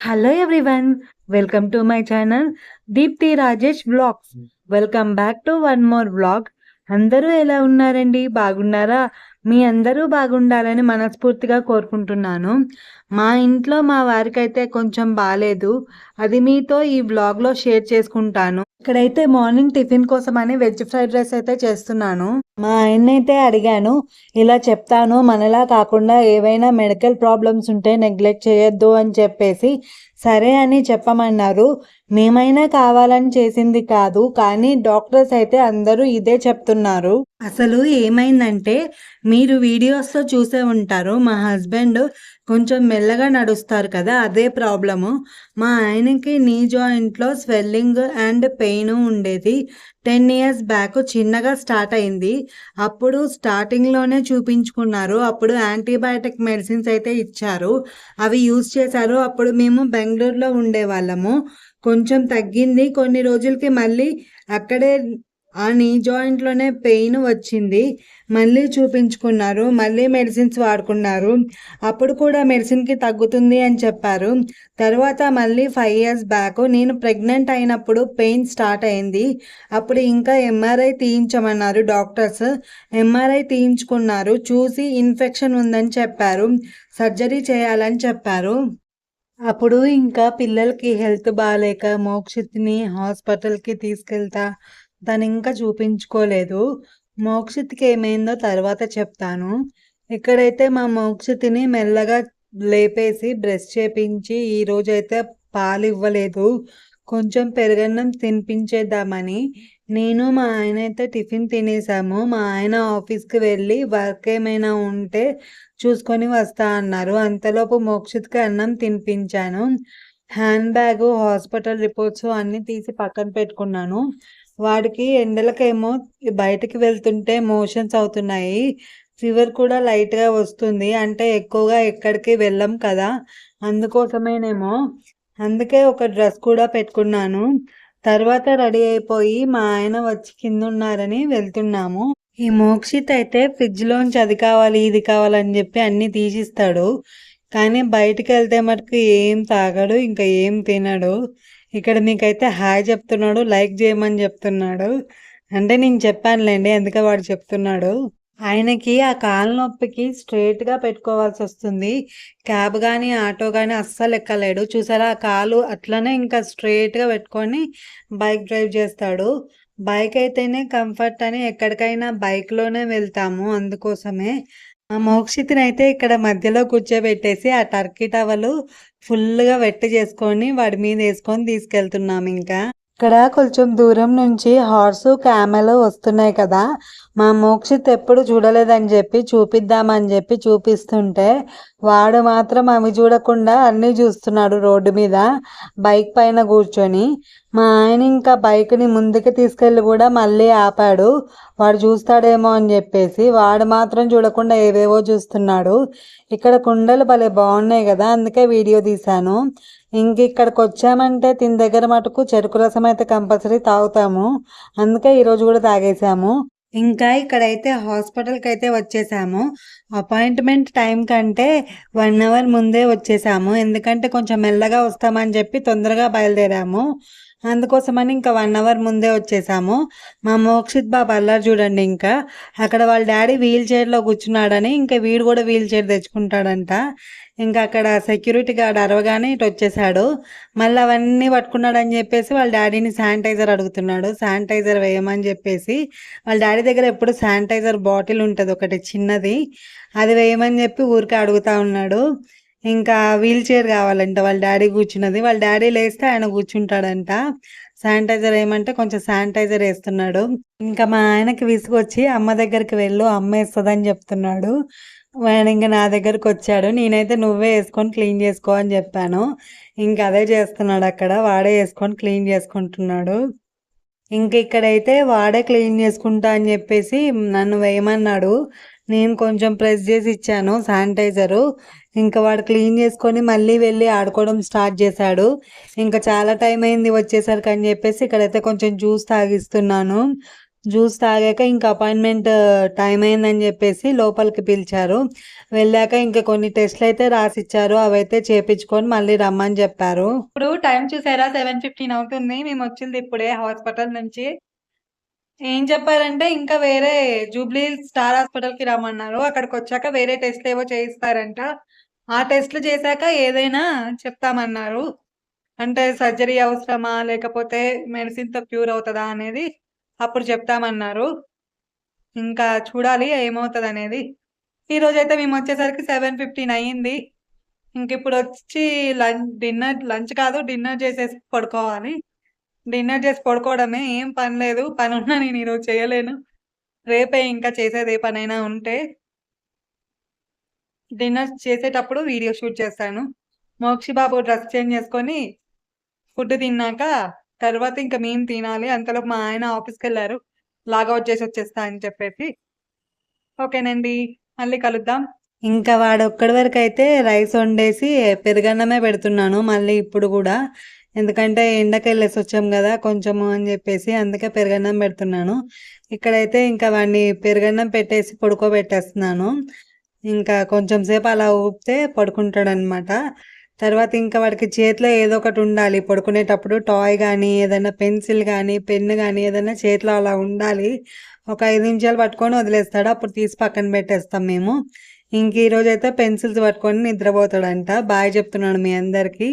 Hello everyone welcome to my channel Deepti Rajesh vlogs welcome back to one more vlog అందరూ ఎలా ఉన్నారండి? బాగున్నారా? మీ అందరూ బాగుండాలని మనస్ఫూర్తిగా కోరుకుంటున్నాను. మా ఇంట్లో మా వారికైతే కొంచెం బాగాలేదు అది మీతో ఈ బ్లాగ్లో షేర్ చేసుకుంటాను. ఇక్కడైతే మార్నింగ్ టిఫిన్ కోసం అని వెజ్ ఫ్రైడ్ రైస్ అయితే చేస్తున్నాను. మా ఆయన్నైతే అడిగాను ఇలా చెప్తాను మనలా కాకుండా ఏవైనా మెడికల్ ప్రాబ్లమ్స్ ఉంటే నెగ్లెక్ట్ చేయొద్దు అని చెప్పేసి సరే అని చెప్పమన్నారు. మేమైనా కావాలని చేసింది కాదు కానీ డాక్టర్స్ అయితే అందరూ ఇదే చెప్తున్నారు. అసలు ఏమైందంటే మీరు వీడియోస్లో చూసే ఉంటారు. మా హస్బెండ్ కొంచెం మెల్లగా నడుస్తారు కదా అదే ప్రాబ్లము. మా ఆయనకి నీ జాయింట్లో స్వెల్లింగ్ అండ్ పెయిన్ ఉండేది. టెన్ ఇయర్స్ బ్యాక్ చిన్నగా స్టార్ట్ అయింది. అప్పుడు స్టార్టింగ్లోనే చూపించుకున్నారు. అప్పుడు యాంటీబయాటిక్ మెడిసిన్స్ అయితే ఇచ్చారు. అవి యూజ్ చేశారు. అప్పుడు మేము బెంగళూరులో ఉండేవాళ్ళము. కొంచెం తగ్గింది. కొన్ని రోజులకి మళ్ళీ అక్కడే ఆ నీ జాయింట్లోనే పెయిన్ వచ్చింది. మళ్ళీ చూపించుకున్నారు. మళ్ళీ మెడిసిన్స్ వాడుకున్నారు. అప్పుడు కూడా మెడిసిన్కి తగ్గుతుంది అని చెప్పారు. తర్వాత మళ్ళీ ఫైవ్ ఇయర్స్ బ్యాక్ నేను ప్రెగ్నెంట్ అయినప్పుడు పెయిన్ స్టార్ట్ అయింది. అప్పుడు ఇంకా ఎంఆర్ఐ తీయించమన్నారు డాక్టర్స్ ఎంఆర్ఐ తీయించుకున్నారు. చూసి ఇన్ఫెక్షన్ ఉందని చెప్పారు. సర్జరీ చేయాలని చెప్పారు. అప్పుడు ఇంకా పిల్లలకి హెల్త్ బాగాలేక మోక్షిత్ని హాస్పిటల్కి తీసుకెళ్తా తను ఇంకా చూపించుకోలేదు. మోక్షిత్కి ఏమైందో తర్వాత చెప్తాను. ఇక్కడైతే మా మోక్షితిని మెల్లగా లేపేసి బ్రష్ చేపించి ఈరోజైతే పాలు ఇవ్వలేదు కొంచెం పెరుగన్నం తినిపించేద్దామని. నేను మా ఆయన అయితే టిఫిన్ తినేసాము. మా ఆయన ఆఫీస్కి వెళ్ళి వర్క్ ఏమైనా ఉంటే చూసుకొని వస్తా అన్నారు. అంతలోపు మోక్షిత్కి అన్నం తినిపించాను. హ్యాండ్ బ్యాగ్ హాస్పిటల్ రిపోర్ట్స్ అన్నీ తీసి పక్కన పెట్టుకున్నాను. వాడికి ఎండలకేమో బయటికి వెళ్తుంటే మోషన్స్ అవుతున్నాయి. ఫీవర్ కూడా లైట్గా వస్తుంది. అంటే ఎక్కువగా ఎక్కడికి వెళ్ళం కదా. అందుకోసమేనేమో అందుకే ఒక డ్రెస్ కూడా పెట్టుకున్నాను. తర్వాత రెడీ అయిపోయి మా ఆయన వచ్చి కింద ఉన్నారని వెళ్తున్నాము. ఈ మోక్షిత్ అయితే ఫ్రిడ్జ్లోంచి అది కావాలి ఇది కావాలని చెప్పి అన్నీ తీసిస్తాడు. కానీ బయటికి వెళ్తే మటుకు ఏం తాగడు ఇంకా ఏం తినడు. ఇక్కడ నీకైతే హాయ్ చెప్తున్నాడు లైక్ చేయమని చెప్తున్నాడు. అంటే నేను చెప్పానులేండి ఎందుకే వాడు చెప్తున్నాడు. ఆయనకి ఆ కాలు నొప్పికి స్ట్రేట్గా పెట్టుకోవాల్సి వస్తుంది. క్యాబ్ కానీ ఆటో కానీ అస్సలు ఎక్కలేడు. చూసారా? ఆ కాలు అట్లనే ఇంకా స్ట్రేట్గా పెట్టుకొని బైక్ డ్రైవ్ చేస్తాడు. బైక్ అయితేనే కంఫర్ట్ అని ఎక్కడికైనా బైక్లోనే వెళ్తాము అందుకోసమే. ఆ మోక్షితిని అయితే ఇక్కడ మధ్యలో కూర్చోబెట్టేసి ఆ టర్కీ టవలు ఫుల్గా వెట్టి చేసుకొని వాడి మీద వేసుకొని తీసుకెళ్తున్నాం ఇంకా. ఇక్కడ కొంచెం దూరం నుంచి హార్సు క్యామెల్ వస్తున్నాయి కదా. మా మోక్షిత్ ఎప్పుడు చూడలేదని చెప్పి చూపిద్దామని చెప్పి చూపిస్తుంటే వాడు మాత్రం అవి చూడకుండా అన్నీ చూస్తున్నాడు రోడ్డు మీద బైక్ పైన కూర్చొని. మా ఆయన ఇంకా బైక్ని ముందుకు తీసుకెళ్ళి కూడా మళ్ళీ ఆపాడు. వాడు చూస్తాడేమో అని చెప్పేసి వాడు మాత్రం చూడకుండా ఏవేవో చూస్తున్నాడు. ఇక్కడ కుండలు భలే బాగున్నాయి కదా అందుకే వీడియో తీశాను. ఇంక ఇక్కడికి వచ్చామంటే తిని దగ్గర మటుకు చెరుకు రసం అయితే కంపల్సరీ తాగుతాము. అందుకే ఈరోజు కూడా తాగేసాము ఇంకా ఇక్కడైతే హాస్పిటల్కి అయితే వచ్చేసాము. అపాయింట్మెంట్ టైం కంటే వన్ అవర్ ముందే వచ్చేసాము. ఎందుకంటే కొంచెం మెల్లగా వస్తామని చెప్పి తొందరగా బయలుదేరాము. అందుకోసమని ఇంకా వన్ అవర్ ముందే వచ్చేసాము. మా మోక్షిత్ బాబు అల్లరి చూడండి ఇంకా. అక్కడ వాళ్ళ డాడీ వీల్ చైర్లో కూర్చున్నాడని ఇంకా వీడు కూడా వీల్ చైర్ తెచ్చుకుంటాడంట. ఇంకా అక్కడ సెక్యూరిటీ గార్డ్ అరవగానే ఇటు వచ్చేసాడు. మళ్ళీ అవన్నీ పట్టుకున్నాడని చెప్పేసి వాళ్ళ డాడీని శానిటైజర్ అడుగుతున్నాడు. శానిటైజర్ వేయమని చెప్పేసి వాళ్ళ డాడీ దగ్గర ఎప్పుడు శానిటైజర్ బాటిల్ ఉంటుంది ఒకటి చిన్నది. అది వేయమని చెప్పి ఊరికే అడుగుతా ఉన్నాడు. ఇంకా వీల్ చైర్ కావాలంట. వాళ్ళ డాడీ కూర్చున్నది. వాళ్ళ డాడీ లేస్తే ఆయన కూర్చుంటాడంట. శానిటైజర్ ఏమంటే కొంచెం శానిటైజర్ వేస్తున్నాడు. ఇంకా మా ఆయనకి విసుగొచ్చి అమ్మ దగ్గరికి వెళ్ళు అమ్మ వేస్తుందని చెప్తున్నాడు. ఆయన ఇంకా నా దగ్గరకు వచ్చాడు. నేనైతే నువ్వే వేసుకొని క్లీన్ చేసుకో అని చెప్పాను. ఇంకా అదే చేస్తున్నాడు అక్కడ. వాడే వేసుకొని క్లీన్ చేసుకుంటున్నాడు. ఇంక ఇక్కడైతే వాడే క్లీన్ చేసుకుంటా అని చెప్పేసి నన్ను వేయమన్నాడు. నేను కొంచెం ప్రెస్ చేసి ఇచ్చాను శానిటైజరు. ఇంకా వాడు క్లీన్ చేసుకొని మళ్ళీ వెళ్ళి ఆడుకోవడం స్టార్ట్ చేశాడు. ఇంకా చాలా టైం అయింది వచ్చేసరికి అని చెప్పేసి ఇక్కడైతే కొంచెం జ్యూస్ తాగిస్తున్నాను. జ్యూస్ తాగాక ఇంకా అపాయింట్మెంట్ టైం అయిందని చెప్పేసి లోపలికి పిలిచారు. వెళ్ళాక ఇంకా కొన్ని టెస్ట్లు అయితే రాసిచ్చారు. అవైతే చేపించుకొని మళ్ళీ రమ్మని చెప్పారు. ఇప్పుడు టైం చూసారా? సెవెన్ ఫిఫ్టీన్ అవుతుంది. మేము వచ్చింది ఇప్పుడే హాస్పిటల్ నుంచి. ఏం చెప్పారంటే ఇంకా వేరే జూబ్లీ స్టార్ హాస్పిటల్కి రమ్మన్నారు. అక్కడికి వచ్చాక వేరే టెస్ట్ ఏవో చేయిస్తారంట. ఆ టెస్ట్లు చేశాక ఏదైనా చెప్తామన్నారు. అంటే సర్జరీ అవసరమా? లేకపోతే మెడిసిన్తో క్యూర్ అవుతుందా అనేది అప్పుడు చెప్తామన్నారు. ఇంకా చూడాలి ఏమవుతుంది అనేది ఈ రోజైతే మేము వచ్చేసరికి సెవెన్ ఫిఫ్టీన్ అయ్యింది. ఇంక ఇప్పుడు వచ్చి లంచ్ డిన్నర్ లంచ్ కాదు డిన్నర్ చేసేసి పడుకోవాలి. డిన్నర్ చేసి పడుకోవడమే ఏం పని లేదు. పని ఉన్నా నేను ఈరోజు చేయలేను. రేపే ఇంకా చేసేది ఏ పనైనా ఉంటే డిన్నర్ చేసేటప్పుడు వీడియో షూట్ చేస్తాను. మోక్షి బాబు డ్రెస్ చేంజ్ చేసుకొని ఫుడ్ తిన్నాక తర్వాత ఇంకా మేము తినాలి. అంతలోపు మా ఆయన ఆఫీస్కి వెళ్ళారు. లాగౌట్ చేసి వచ్చేస్తా అని చెప్పేసి. ఓకేనండి మళ్ళీ కలుద్దాం. ఇంకా వాడు ఒక్కడి వరకు అయితే రైస్ వండేసి పెరుగన్నమే పెడుతున్నాను. మళ్ళీ ఇప్పుడు కూడా ఎందుకంటే ఎండకి వెళ్ళేసి వచ్చాం కదా కొంచెము అని చెప్పేసి అందుకే పెరుగన్నం పెడుతున్నాను. ఇక్కడైతే ఇంకా వాడిని పెరుగన్నం పెట్టేసి పడుకోబెట్టేస్తున్నాను. ఇంకా కొంచెం సేపు అలా ఊపితే పడుకుంటాడు అనమాట తర్వాత ఇంకా వాడికి చేతిలో ఏదో ఒకటి ఉండాలి. పడుకునేటప్పుడు టాయ్ కానీ ఏదైనా పెన్సిల్ కానీ పెన్ను కానీ ఏదైనా చేతిలో అలా ఉండాలి. ఒక ఐదు నిమిషాలు పట్టుకొని వదిలేస్తాడు. అప్పుడు తీసి పక్కన పెట్టేస్తాం మేము. ఇంక ఈరోజు అయితే పెన్సిల్స్ పట్టుకొని నిద్రపోతాడంట. బాగా చెప్తున్నాడు మీ అందరికీ.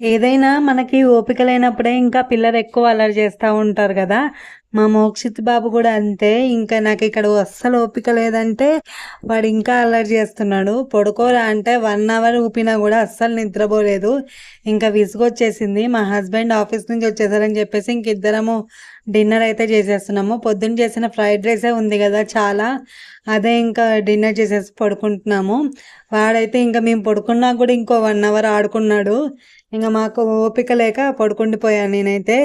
ఏదైనా మనకి ఓపిక లేనప్పుడే ఇంకా పిల్లలు ఎక్కువ అల్లరి చేస్తూ ఉంటారు కదా. మా మోక్షిత్ బాబు కూడా అంతే. ఇంకా నాకు ఇక్కడ అస్సలు ఓపిక లేదంటే వాడు ఇంకా అల్లరి చేస్తున్నాడు. పడుకోరా అంటే వన్ అవర్ ఊపినా కూడా అస్సలు నిద్రపోలేదు. ఇంకా విసుగొచ్చేసింది. మా హస్బెండ్ ఆఫీస్ నుంచి వచ్చేసారని చెప్పేసి ఇంక ఇద్దరము డిన్నర్ అయితే చేసేస్తున్నాము. పొద్దున్న చేసిన ఫ్రైడ్ రైసే ఉంది కదా చాలా. అదే ఇంకా డిన్నర్ చేసేసి పడుకుంటున్నాము. వాడైతే ఇంకా మేము పడుకున్నా కూడా ఇంకో వన్ అవర్ ఆడుకున్నాడు. ఇంకా మాకు ఓపిక లేక పడుకుండిపోయాను నేనైతే.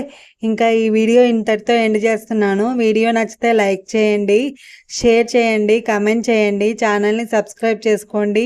ఇంకా ఈ వీడియో ఇంతటితో ఎండ్ చేస్తాను చేస్తున్నాను. వీడియో నచ్చితే లైక్ చేయండి షేర్ చేయండి కమెంట్ చేయండి ఛానల్ని సబ్స్క్రైబ్ చేసుకోండి.